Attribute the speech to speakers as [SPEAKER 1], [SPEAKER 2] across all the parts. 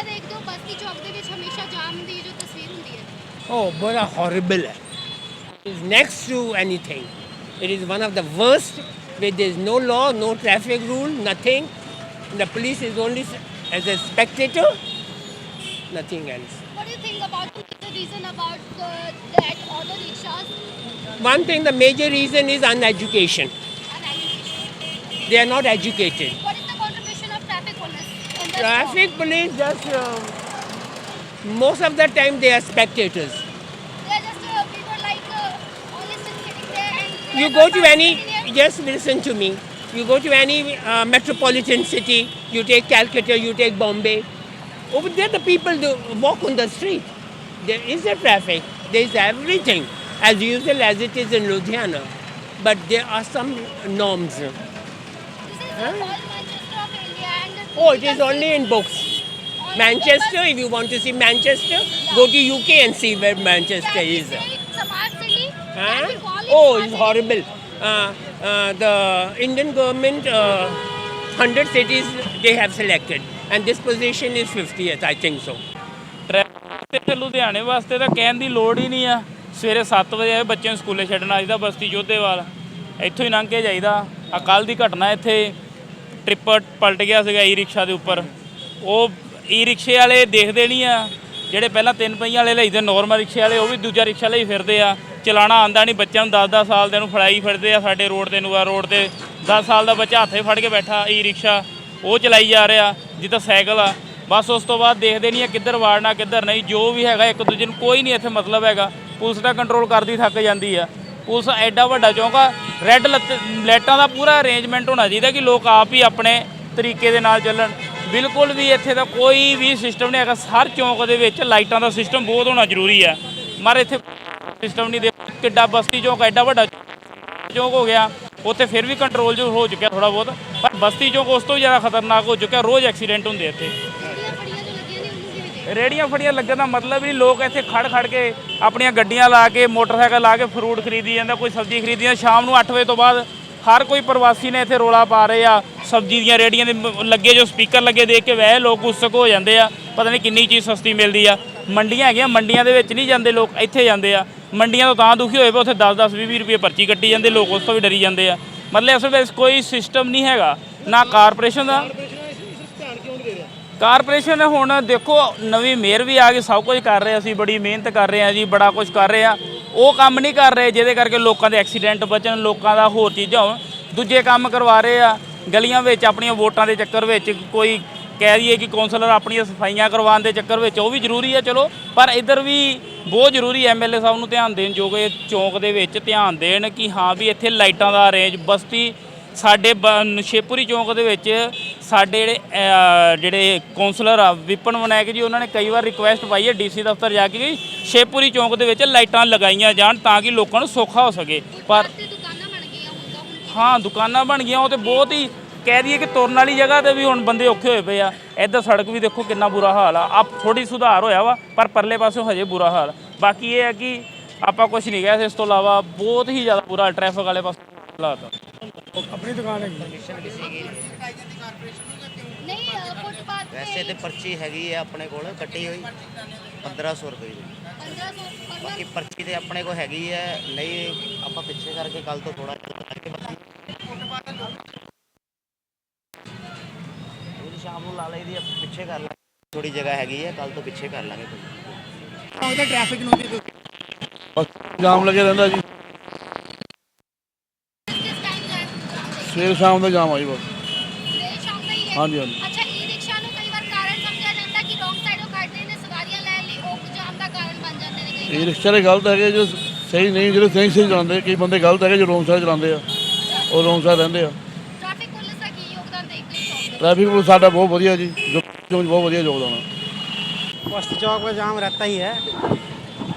[SPEAKER 1] ਕਿੱਦਾਂ ਦੇਖਦੇ ਹੋ ਬਸਤੀ ਚੌਕ ਦੇ ਵਿੱਚ ਹਮੇਸ਼ਾ ਜਾਮ ਦੀ ਜੋ ਤਸਵੀਰ ਹੁੰਦੀ ਹੈ
[SPEAKER 2] Oh, bada horrible. It's next to anything. It is one of the worst where there is no law, no traffic rule, nothing. The police is only s- as a spectator, nothing else.
[SPEAKER 1] What do you think about the reason about the, that auto rickshaws
[SPEAKER 2] One thing, the major reason is uneducation.
[SPEAKER 1] and education?
[SPEAKER 2] They are not educated.
[SPEAKER 1] What Traffic police
[SPEAKER 2] just uh, most of the time they are spectators.
[SPEAKER 1] They are just uh, people like uh, only sitting there and
[SPEAKER 2] You go to any, just listen to me. You go to any uh, metropolitan city, you take Calcutta, you take Bombay. Over there, the people do walk on the street. There is a traffic, there is everything, as usual as it is in Ludhiana. But there are some norms. Huh? Oh, it is only in books. Manchester, if you want to see Manchester, go to UK and see where Manchester is. Huh? Oh, it's horrible. Uh, uh, the Indian government, uh, 100 cities they have selected, and this position is 50th, I think so.
[SPEAKER 3] Traffic ਤੇ ਲੁਧਿਆਣੇ ਵਾਸਤੇ ਤਾਂ ਕਹਿਣ ਦੀ ਲੋੜ ਹੀ ਨਹੀਂ ਆ ਸਵੇਰੇ 7 ਵਜੇ ਆਏ ਬੱਚਿਆਂ ਨੂੰ ਸਕੂਲੇ ਛੱਡਣ ਆਈਦਾ ਬਸਤੀ ਜੋਧੇਵਾਲ ਇੱਥੋਂ ਹੀ ਲੰਘ ਕੇ ਜਾਈਦਾ ਆ ਕੱਲ ਦੀ ਘਟਨਾ ਇੱਥੇ ਟ੍ਰਿਪ ਪਲਟ ਗਿਆ ਸੀਗਾ ਈ ਰਿਕਸ਼ਾ ਦੇ ਉੱਪਰ। ਉਹ ਈ ਰਿਕਸ਼ੇ ਵਾਲੇ ਦੇਖਦੇ ਨਹੀਂ ਆ। ਜਿਹੜੇ ਪਹਿਲਾਂ ਤਿੰਨ ਪਹੀਆਂ ਵਾਲੇ ਲਈਦੇ ਨੋਰਮਲ ਰਿਕਸ਼ੇ ਵਾਲੇ, ਉਹ ਵੀ ਦੂਜਾ ਰਿਕਸ਼ਾ ਲਈ ਫਿਰਦੇ ਆ। ਚਲਾਣਾ ਆਂਦਾ ਨਹੀਂ, ਬੱਚਿਆਂ ਨੂੰ 10-10 ਸਾਲ ਦੇ ਨੂੰ ਫੜਾਈ ਫਿਰਦੇ ਆ ਸਾਡੇ ਰੋਡ ਤੇ ਨੂੰ, ਆ ਰੋਡ ਤੇ। 10 ਸਾਲ ਦਾ ਬੱਚਾ ਹੱਥੇ ਫੜ ਕੇ ਬੈਠਾ ਈ ਰਿਕਸ਼ਾ ਉਹ ਚਲਾਈ ਜਾ ਰਿਹਾ, ਜਿੱਦਾਂ ਸਾਈਕਲ ਆ। ਬਸ ਉਸ ਤੋਂ ਬਾਅਦ ਦੇਖਦੇ ਨਹੀਂ ਆ ਕਿੱਧਰ ਵਾੜਨਾ ਕਿੱਧਰ ਨਹੀਂ। ਜੋ ਵੀ ਹੈਗਾ, ਇੱਕ ਦੂਜੇ ਨੂੰ ਕੋਈ ਨਹੀਂ ਇੱਥੇ ਮਤਲਬ ਹੈਗਾ। ਪੁਲਿਸ ਦਾ ਕੰਟਰੋਲ ਕਰਦੀ ਥੱਕ ਜਾਂਦੀ ਆ। ਪੁਲਿਸ ਐਡਾ ਵੱਡਾ ਚੌਂਕਾ ਰੈੱਡ ਲਾਈਟਾਂ ਦਾ ਪੂਰਾ ਅਰੇਂਜਮੈਂਟ ਹੋਣਾ ਚਾਹੀਦਾ ਕਿ ਲੋਕ ਆਪ ਹੀ ਆਪਣੇ ਤਰੀਕੇ ਦੇ ਨਾਲ ਚੱਲਣ। ਬਿਲਕੁਲ ਵੀ ਇੱਥੇ ਦਾ ਕੋਈ ਵੀ ਸਿਸਟਮ ਨਹੀਂ ਹੈਗਾ। ਹਰ ਚੌਂਕ ਦੇ ਵਿੱਚ ਲਾਈਟਾਂ ਦਾ ਸਿਸਟਮ ਬਹੁਤ ਹੋਣਾ ਜ਼ਰੂਰੀ ਹੈ ਮਰ ਇੱਥੇ ਸਿਸਟਮ ਨਹੀਂ ਦੇ ਕਿੱਡਾ ਬਸਤੀ ਚੌਂਕ ਐਡਾ ਵੱਡਾ ਚੌਂਕ ਹੋ ਗਿਆ। ਉੱਥੇ ਫਿਰ ਵੀ ਕੰਟਰੋਲ ਜੋ ਹੋ ਚੁੱਕਿਆ ਥੋੜਾ ਬਹੁਤ। ਪਰ ਬਸਤੀ ਚੌਂਕ ਉਸ ਤੋਂ ਵੀ ਜ਼ਿਆਦਾ ਖਤਰਨਾਕ ਹੋ ਚੁੱਕਿਆ। ਰੋਜ਼ ਐਕਸੀਡੈਂਟ ਹੁੰਦੇ ਇੱਥੇ। ਰੇੜੀਆਂ ਫੜੀਆਂ ਲੱਗਣ ਦਾ ਮਤਲਬ ਹੀ ਲੋਕ ਇੱਥੇ ਖੜ ਖੜ ਕੇ ਆਪਣੀਆਂ ਗੱਡੀਆਂ ਲਾ ਕੇ, ਮੋਟਰਸਾਈਕਲ ਲਾ ਕੇ ਫਰੂਟ ਖਰੀਦੀ ਜਾਂਦਾ, ਕੋਈ ਸਬਜ਼ੀ ਖਰੀਦੀ ਜਾਂਦਾ। ਸ਼ਾਮ ਨੂੰ 8 ਵਜੇ ਤੋਂ ਬਾਅਦ ਹਰ ਕੋਈ ਪ੍ਰਵਾਸੀ ਨੇ ਇੱਥੇ ਰੋਲਾ ਪਾ ਰਹੇ ਆ। ਸਬਜ਼ੀ ਦੀਆਂ ਰੇੜੀਆਂ ਦੇ ਲੱਗੇ ਜੋ ਸਪੀਕਰ ਲੱਗੇ ਦੇਖ ਕੇ ਵਹਿ ਲੋਕ ਉਤਸੁਕ ਹੋ ਜਾਂਦੇ ਆ। ਪਤਾ ਨਹੀਂ ਕਿੰਨੀ ਚੀਜ਼ ਸਸਤੀ ਮਿਲਦੀ ਆ। ਮੰਡੀਆਂ ਹੈਗੀਆਂ, ਮੰਡੀਆਂ ਦੇ ਵਿੱਚ ਨਹੀਂ ਜਾਂਦੇ ਲੋਕ, ਇੱਥੇ ਜਾਂਦੇ ਆ। ਮੰਡੀਆਂ ਤੋਂ ਤਾਂ ਦੁਖੀ ਹੋਏ ਪਏ, ਉੱਥੇ 10 10 20 20 ਰੁਪਏ ਪਰਚੀ ਕੱਟੀ ਜਾਂਦੇ, ਲੋਕ ਉਸ ਤੋਂ ਵੀ ਡਰੀ ਜਾਂਦੇ ਆ। ਮਤਲਬ ਅਸਲ ਵਿੱਚ ਕੋਈ ਸਿਸਟਮ ਨਹੀਂ ਹੈਗਾ, ਨਾ ਕਾਰਪੋਰੇਸ਼ਨ ਦਾ। ਕਾਰਪੋਰੇਸ਼ਨ ਹੁਣ ਦੇਖੋ, ਨਵੀਂ ਮੇਅਰ ਵੀ ਆ ਗਈ, ਸਭ ਕੁਝ ਕਰ ਰਹੇ ਅਸੀਂ, ਬੜੀ ਮਿਹਨਤ ਕਰ ਰਹੇ ਆ ਜੀ, ਬੜਾ ਕੁਝ ਕਰ ਰਹੇ ਆ। ਉਹ ਕੰਮ ਨਹੀਂ ਕਰ ਰਹੇ, ਜਿਹਦੇ ਕਰਕੇ ਲੋਕਾਂ ਦੇ ਐਕਸੀਡੈਂਟ ਬਚਣ, ਲੋਕਾਂ ਦਾ ਹੋਰ ਚੀਜ਼ਾਂ ਹੋਣ। ਦੂਜੇ ਕੰਮ ਕਰਵਾ ਰਹੇ ਆ, ਗਲੀਆਂ ਵਿੱਚ ਆਪਣੀਆਂ ਵੋਟਾਂ ਦੇ ਚੱਕਰ ਵਿੱਚ ਕੋਈ ਕਹਿ ਦਈਏ ਕਿ ਕੌਂਸਲਰ ਆਪਣੀਆਂ ਸਫਾਈਆਂ ਕਰਵਾਉਣ ਦੇ ਚੱਕਰ ਵਿੱਚ, ਉਹ ਵੀ ਜ਼ਰੂਰੀ ਹੈ ਚਲੋ। ਪਰ ਇੱਧਰ ਵੀ ਬਹੁਤ ਜ਼ਰੂਰੀ ਐਮਐਲਏ ਸਾਹਿਬ ਨੂੰ ਧਿਆਨ ਦੇਣ ਜੋ ਕਿ ਚੌਂਕ ਦੇ ਵਿੱਚ ਧਿਆਨ ਦੇਣ ਕਿ ਹਾਂ ਵੀ ਇੱਥੇ ਲਾਈਟਾਂ ਦਾ ਅਰੇਂਜ ਬਸਤੀ ਸਾਡੇ ਬ- ਸ਼ੇਪੂਰੀ ਚੌਂਕ ਦੇ ਵਿੱਚ ਸਾਡੇ ਜਿਹੜੇ ਜਿਹੜੇ ਕਾਉਂਸਲਰ ਆ ਵਿਪਨ ਵਿਨਾਇਕ ਜੀ ਉਹਨਾਂ ਨੇ ਕਈ ਵਾਰ ਰਿਕੁਐਸਟ ਪਾਈ ਹੈ ਡੀਸੀ ਦਫ਼ਤਰ ਜਾ ਕੇ ਕਿ ਸ਼ੇਪੂਰੀ ਚੌਂਕ ਦੇ ਵਿੱਚ ਲਾਈਟਾਂ ਲਗਾਈਆਂ ਜਾਣ ਤਾਂ ਕਿ ਲੋਕਾਂ ਨੂੰ ਸੌਖਾ ਹੋ ਸਕੇ। ਪਰ
[SPEAKER 1] ਤੇ ਦੁਕਾਨਾਂ ਬਣ ਗਈਆਂ ਹੁਣ ਤਾਂ ਹੁਣ।
[SPEAKER 3] ਹਾਂ ਦੁਕਾਨਾਂ ਬਣ ਗਈਆਂ ਉਹ ਤੇ ਬਹੁਤ ਹੀ ਕਹਿ ਦਈਏ ਕਿ ਤੁਰਨ ਵਾਲੀ ਜਗ੍ਹਾ ਤੇ ਵੀ ਹੁਣ ਬੰਦੇ ਔਖੇ ਹੋਏ ਪਏ ਆ। ਇੱਧਰ ਸੜਕ ਵੀ ਦੇਖੋ ਕਿੰਨਾ ਬੁਰਾ ਹਾਲ ਆ। ਆਪ ਥੋੜੀ ਸੁਧਾਰ ਹੋਇਆ ਵਾ ਪਰ ਪਰਲੇ ਪਾਸੋਂ ਹਜੇ ਬੁਰਾ ਹਾਲ। ਬਾਕੀ ਇਹ ਹੈ ਕਿ ਆਪਾਂ ਕੁਝ ਨਹੀਂ ਕਹਿ ਸਕਦੇ ਇਸ ਤੋਂ ਇਲਾਵਾ ਬਹੁਤ ਹੀ ਜ਼ਿਆਦਾ ਬੁਰਾ ਟ੍ਰੈਫਿਕ ਵਾਲੇ ਪਾਸੇ ਹਾਲਾਤ ਆ।
[SPEAKER 1] ਨਹੀਂ ਅ, ਫੁੱਟਪਾਥ ਤੇ
[SPEAKER 4] ਵੈਸੇ ਤੇ ਪਰਚੀ ਹੈਗੀ ਹੈ ਆਪਣੇ ਕੋਲ ਕੱਟੀ ਹੋਈ। 1500 ਰੁਪਏ ਦੀ।
[SPEAKER 1] 1500 ਪਰ
[SPEAKER 4] ਬਾਕੀ ਪਰਚੀ ਤੇ ਆਪਣੇ ਕੋਲ ਹੈਗੀ ਹੈ। ਨਹੀਂ ਆਪਾਂ ਪਿੱਛੇ ਕਰਕੇ ਕੱਲ ਤੋਂ ਥੋੜਾ ਉਹ ਸ਼ਾਮ ਨੂੰ ਲਾ ਲਈ ਦੀ ਪਿੱਛੇ ਕਰ ਲਾਂਗੇ। ਥੋੜੀ ਜਗ੍ਹਾ ਹੈਗੀ ਹੈ ਕੱਲ ਤੋਂ ਪਿੱਛੇ ਕਰ ਲਾਂਗੇ ਕੋਈ।
[SPEAKER 5] ਉਹਦਾ ਟ੍ਰੈਫਿਕ ਨੂੰ ਦੀ
[SPEAKER 6] ਜਾਮ ਲੱਗਿਆ ਰਹਿੰਦਾ ਜੀ। ਸਵੇਰ ਸ਼ਾਮ ਦਾ ਜਾਮ ਆ ਜੀ ਬਸ
[SPEAKER 1] ਸਵੇਰੇ ਸ਼ਾਮ ਦਾ ਹੀ ਹੈ
[SPEAKER 6] ਹਾਂਜੀ, ਹਾਂਜੀ।
[SPEAKER 1] ਅੱਛਾ ਈ ਰਿਕਸ਼ਾ ਨੂੰ ਕਈ ਵਾਰ ਕਾਰਨ ਸਮਝਿਆ ਜਾਂਦਾ ਕਿ ਰੋਂਗ ਸਾਈਡੋਂ ਕੱਢਦੇ ਨੇ ਸਵਾਰੀਆਂ ਲੈਣ ਲਈ ਉਹ ਜਾਮ ਦਾ ਕਾਰਨ ਬਣ ਜਾਂਦੇ ਨੇ ਕਈ
[SPEAKER 6] ਇਹ ਰਿਕਸ਼ਾ ਦੇ ਗਲਤ ਹੈਗੇ ਜੋ ਸਹੀ ਨਹੀਂ ਜਿਹੜੇ ਸਹੀ ਸਹੀ ਚਲਾਉਂਦੇ ਕਈ ਬੰਦੇ ਗਲਤ ਹੈਗੇ ਜੋ ਰੋਂਗ ਸਾਈਡ ਚਲਾਉਂਦੇ ਆ ਉਹ ਰੋਂਗ ਸਾਈਡ ਰਹਿੰਦੇ ਆ
[SPEAKER 1] ਟ੍ਰੈਫਿਕ ਪੁਲਿਸ ਦਾ ਕੀ ਯੋਗਦਾਨ ਦੇਖਦੇ ਹੋ ਚੌਂਕ ਦੇ
[SPEAKER 6] ਟ੍ਰੈਫਿਕ ਪੁਲਿਸ ਸਾਡਾ ਬਹੁਤ ਵਧੀਆ ਜੀ ਜੋ ਜੋ ਬਹੁਤ ਵਧੀਆ ਯੋਗਦਾਨ ਆ
[SPEAKER 5] बस्ती चौक में जाम रहता ही है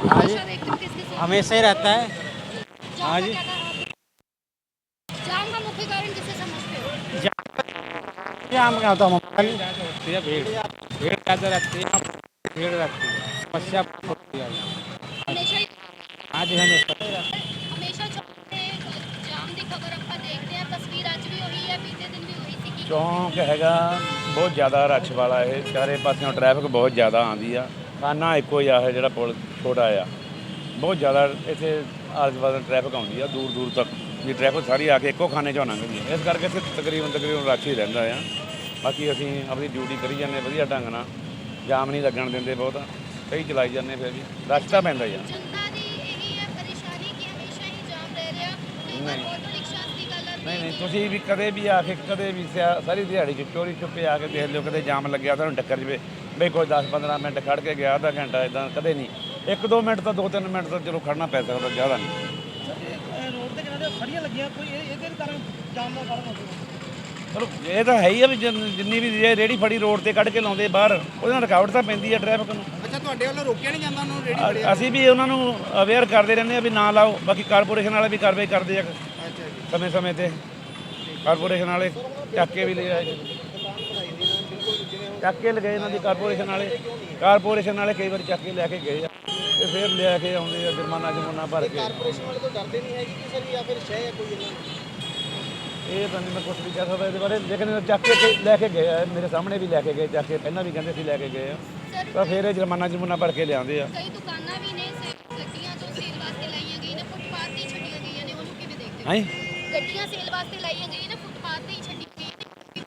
[SPEAKER 1] हमेशा देखते हो किस किस
[SPEAKER 5] हमेशा ही रहता है
[SPEAKER 1] जाम
[SPEAKER 5] हाँ
[SPEAKER 1] का
[SPEAKER 5] जी।
[SPEAKER 1] हो
[SPEAKER 5] जाम का होता है भीड़ भीड़ ज़्यादा रहती है भीड़ रहती है समस्या बहुत होती है
[SPEAKER 1] हमेशा ही
[SPEAKER 5] हाँ जी हमेशा
[SPEAKER 1] ਹਮੇਸ਼ਾ ਚੌਂਕ ਤੇ ਜਾਮ ਦੀ ਖਬਰ ਆਪਾਂ ਦੇਖਦੇ ਹਾਂ ਤਸਵੀਰ ਅੱਜ ਵੀ ਉਹੀ ਹੈ ਬੀਤੇ ਦਿਨ ਵੀ ਉਹੀ ਸੀ ਕਿ
[SPEAKER 7] ਚੌਂਕ ਹੈਗਾ ਬਹੁਤ ਜ਼ਿਆਦਾ ਰਸ਼ ਵਾਲਾ ਇਹ ਚਾਰੇ ਪਾਸਿਓਂ ਟ੍ਰੈਫਿਕ ਬਹੁਤ ਜ਼ਿਆਦਾ ਆਉਂਦੀ ਆ ਖਾਨਾ ਇੱਕੋ ਹੀ ਆ ਇਹ ਜਿਹੜਾ ਪੁਲ ਛੋਟਾ ਆ ਬਹੁਤ ਜ਼ਿਆਦਾ ਇੱਥੇ ਆਸ-ਪਾਸ ਟ੍ਰੈਫਿਕ ਆਉਂਦੀ ਆ ਦੂਰ ਦੂਰ ਤੱਕ ਵੀ ਟ੍ਰੈਫਿਕ ਸਾਰੀ ਆ ਕੇ ਇੱਕੋ ਖਾਨੇ 'ਚੋਂ ਲੰਘਦੀ ਆ ਇਸ ਕਰਕੇ ਇੱਥੇ ਤਕਰੀਬਨ ਤਕਰੀਬਨ ਰਸ਼ ਹੀ ਰਹਿੰਦਾ ਆ ਬਾਕੀ ਅਸੀਂ ਆਪਣੀ ਡਿਊਟੀ ਕਰੀ ਜਾਂਦੇ ਵਧੀਆ ਢੰਗ ਨਾਲ। ਜਾਮ ਨਹੀਂ ਲੱਗਣ ਦਿੰਦੇ ਬਹੁਤ ਸਹੀ ਚਲਾਈ ਜਾਂਦੇ ਫਿਰ ਵੀ ਰਸ਼ ਤਾਂ ਪੈਂਦਾ ਹੀ ਆ।
[SPEAKER 1] ਜਨਤਾ ਦੀ ਇਹੀ ਹੈ ਪਰੇਸ਼ਾਨੀ ਕਿ ਹਮੇਸ਼ਾ ਹੀ ਜਾਮ ਰਹਿ ਰਿਹਾ। ਕਈ ਵਾਰ
[SPEAKER 7] ਨਹੀਂ।
[SPEAKER 1] ਆਟੋ ਰਿਕਸ਼ਾ ਦੀ ਗੱਲ ਆਉਂਦੀ
[SPEAKER 7] ਨਹੀਂ ਤੁਸੀਂ ਵੀ ਕਦੇ ਵੀ ਆ ਕੇ ਕਦੇ ਵੀ ਸਿਆ- ਸਾਰੀ ਦਿਹਾੜੀ ਚ ਚੋਰੀ ਛੁਪੇ ਆ ਕੇ ਦੇਖ ਲਿਓ ਕਦੇ ਜਾਮ ਲੱਗਿਆ ਤੁਹਾਨੂੰ ਟੱਕਰ ਜਵੇ। ਬਈ ਕੋਈ 10 15 ਮਿੰਟ ਖੜ ਕੇ ਗਿਆ ਅੱਧਾ ਘੰਟਾ ਇਦਾਂ ਕਦੇ ਨਹੀਂ। ਇੱਕ ਦੋ ਮਿੰਟ ਤਾਂ ਦੋ ਤਿੰਨ ਮਿੰਟ ਤਾਂ ਚਲੋ ਖੜਨਾ ਪੈ ਸਕਦਾ ਜ਼ਿਆਦਾ ਨਹੀਂ।
[SPEAKER 8] ਰੋਡ ਤੇ ਕਿਹੜੇ ਖੜੀਆਂ ਲੱਗੀਆਂ ਕੋਈ ਇਹ- ਇਹਦੇ ਕਾਰਨ ਜਾਮ ਦਾ ਕਾਰਨ ਹੋ ਸਕਦਾ।
[SPEAKER 7] ਚਲੋ ਇਹ ਤਾਂ ਹੈ ਹੀ ਆ ਵੀ ਜਿੰਨ- ਜਿੰਨੀ ਵੀ ਜੇ ਰੇੜੀ ਫੜੀ ਰੋਡ ਤੇ ਕੱਢ ਕੇ ਲਾਉਂਦੇ ਬਾਹਰ ਉਹਦੇ ਨਾਲ ਰੁਕਾਵਟ ਤਾਂ ਪੈਂਦੀ ਆ ਟ੍ਰੈਫਿਕ ਨੂੰ
[SPEAKER 8] ਅੱਛਾ ਤੁਹਾਡੇ ਵੱਲੋਂ ਰੋਕਿਆ ਨਹੀਂ ਜਾਂਦਾ ਉਹਨੂੰ ਰੇੜੀ
[SPEAKER 7] ਅ- ਅਸੀਂ ਵੀ ਉਹਨਾਂ ਨੂੰ ਅਵੇਅਰ ਕਰਦੇ ਰਹਿੰਦੇ ਆ ਵੀ ਨਾ ਲਾਓ ਬਾਕੀ ਕਾਰਪੋਰੇਸ਼ਨ ਵਾਲੇ ਵੀ ਕਾਰਵਾਈ ਕਰਦੇ ਆ
[SPEAKER 8] ਅੱਛਾ ਜੀ।
[SPEAKER 7] ਸਮੇਂ ਸਮੇਂ ਤੇ। ਕਾਰਪੋਰੇਸ਼ਨ ਵਾਲੇ ਚੱਕ ਕੇ ਵੀ ਲੈ ਆਏ। ਚੱਕ ਕੇ ਲਗਾਏ ਇਹਨਾਂ ਦੀ ਕਾਰਪੋਰੇਸ਼ਨ ਵਾਲੇ। ਕਾਰਪੋਰੇਸ਼ਨ ਵਾਲੇ ਕਈ ਵਾਰੀ ਚੱਕ ਕੇ ਲੈ ਕੇ ਗਏ ਆ ਤੇ ਫਿਰ ਲਿਆ ਕੇ ਆਉਂਦੇ ਆ ਜੁਰਮਾਨਾ ਜੁਰਮਾਨਾ ਭਰ ਕੇ।
[SPEAKER 8] ਕਾਰਪੋਰੇਸ਼ਨ ਵਾਲੇ ਤੋਂ ਡਰਦੇ ਨਹੀਂ ਹੈਗੇ ਕਿ ਸਰ ਜਾਂ ਫਿਰ ਸ਼ਹਿ ਹੈ ਕੋਈ ਇਹਨਾਂ ਦੀ?
[SPEAKER 7] ਇਹ ਤਾਂ ਨਹੀਂ ਮੈਂ ਕੁਝ ਵੀ ਕਹਿ ਸਕਦਾ ਇਹਦੇ ਬਾਰੇ ਲੇਕਿਨ ਇਹ ਚੱਕ ਕੇ ਲੈ ਕੇ ਗਏ ਆ ਮੇਰੇ ਸਾਹਮਣੇ ਵੀ ਲੈ ਕੇ ਗਏ ਚੱਕ ਕੇ ਪਹਿਲਾਂ ਵੀ ਕਹਿੰਦੇ ਸੀ ਲੈ ਕੇ ਗਏ ਆ। ਤਾਂ ਫਿਰ ਇਹ ਜੁਰਮਾਨਾ ਜੁਰਮਾਨਾ ਭਰ ਕੇ ਲਿਆਉਂਦੇ ਆ।
[SPEAKER 1] ਕਈ ਦੁਕਾਨਾਂ ਵੀ ਨੇ ਸੇ- ਗੱਡੀਆਂ ਜੋ ਸੇਲ ਵਾਸਤੇ ਲਾਈਆਂ ਗਈਆਂ ਨੇ ਫੁੱਟਪਾਥ ਤੇ ਹੀ ਛੱਡੀਆਂ ਗਈਆਂ ਨੇ ਉਹਨੂੰ ਕਿਵੇਂ ਦੇਖਦੇ ਹੋ?
[SPEAKER 7] ਹੈਂ?
[SPEAKER 1] ਗੱਡੀਆਂ ਸੇਲ ਵਾਸਤੇ ਲਾਈਆਂ ਗਈਆਂ ਨੇ ਫੁੱਟਪਾਥ ਤੇ ਹੀ ਛੱਡੀਆਂ ਗਈਆਂ ਨੇ।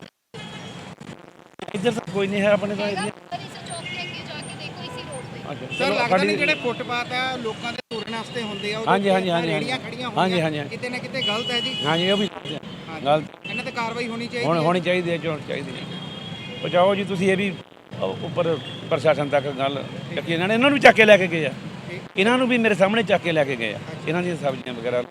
[SPEAKER 7] ਇੱਧਰ ਤਾਂ ਕੋਈ ਨਹੀਂ ਹੈ ਆਪਣੇ ਤਾਂ
[SPEAKER 1] ਹੈਗਾ ਪਰ ਇਸ ਚੌਕ ਤੇ ਅੱਗੇ ਜਾ ਕੇ ਦੇਖੋ ਇਸੇ ਰੋਡ ਤੇ।
[SPEAKER 7] ਅੱਛਾ
[SPEAKER 8] ਸਰ
[SPEAKER 7] ਚਲੋ
[SPEAKER 8] ਲੱਗਦਾ ਨਹੀਂ ਜਿਹੜੇ ਫੁੱਟਪਾਥ ਆ ਲੋਕਾਂ ਦੇ ਤੁਰਨ ਵਾਸਤੇ ਹੁੰਦੇ ਆ ਉਹਦੇ
[SPEAKER 7] ਹਾਂਜੀ,
[SPEAKER 8] ਉੱਤੇ
[SPEAKER 7] ਹਾਂਜੀ, ਹਾਂਜੀ,
[SPEAKER 8] ਰੇਹੜੀਆਂ
[SPEAKER 7] ਹਾਂਜੀ।
[SPEAKER 8] ਖੜੀਆਂ
[SPEAKER 7] ਹਾਂਜੀ,
[SPEAKER 8] ਹੋਈਆਂ
[SPEAKER 7] ਹਾਂਜੀ।
[SPEAKER 8] ਕਿਤੇ ਨਾ ਕਿਤੇ ਗਲਤ ਹੈ ਜੀ।
[SPEAKER 7] ਹਾਂਜੀ ਉਹ ਵੀ ਗੱਲ
[SPEAKER 8] ਇਹਨਾਂ ਤੇ ਕਾਰਵਾਈ ਹੋਣੀ ਚਾਹੀਦੀ
[SPEAKER 7] ਹੁਣ
[SPEAKER 8] ਹੈ।
[SPEAKER 7] ਹੋਣੀ ਚਾਹੀਦੀ ਹੈ ਚੋਣ ਚਾਹੀਦੀ ਹੈ। ਪਹੁੰਚਾਓ ਜੀ ਤੁਸੀਂ ਇਹ ਵੀ ਉੱਪਰ ਪ੍ਰਸ਼ਾਸਨ ਤੱਕ ਗੱਲ ਕਿ ਇਹਨਾਂ ਨੇ ਇਹਨਾਂ ਨੂੰ ਵੀ ਚੱਕ ਕੇ ਲੈ ਕੇ ਗਏ ਆ। ਇਹਨਾਂ ਨੂੰ ਵੀ ਮੇਰੇ ਸਾਹਮਣੇ ਚੱਕ ਕੇ ਲੈ ਕੇ ਗਏ ਆ। ਇਹਨਾਂ ਦੀਆਂ ਸਬਜ਼ੀਆਂ ਵਗੈਰਾ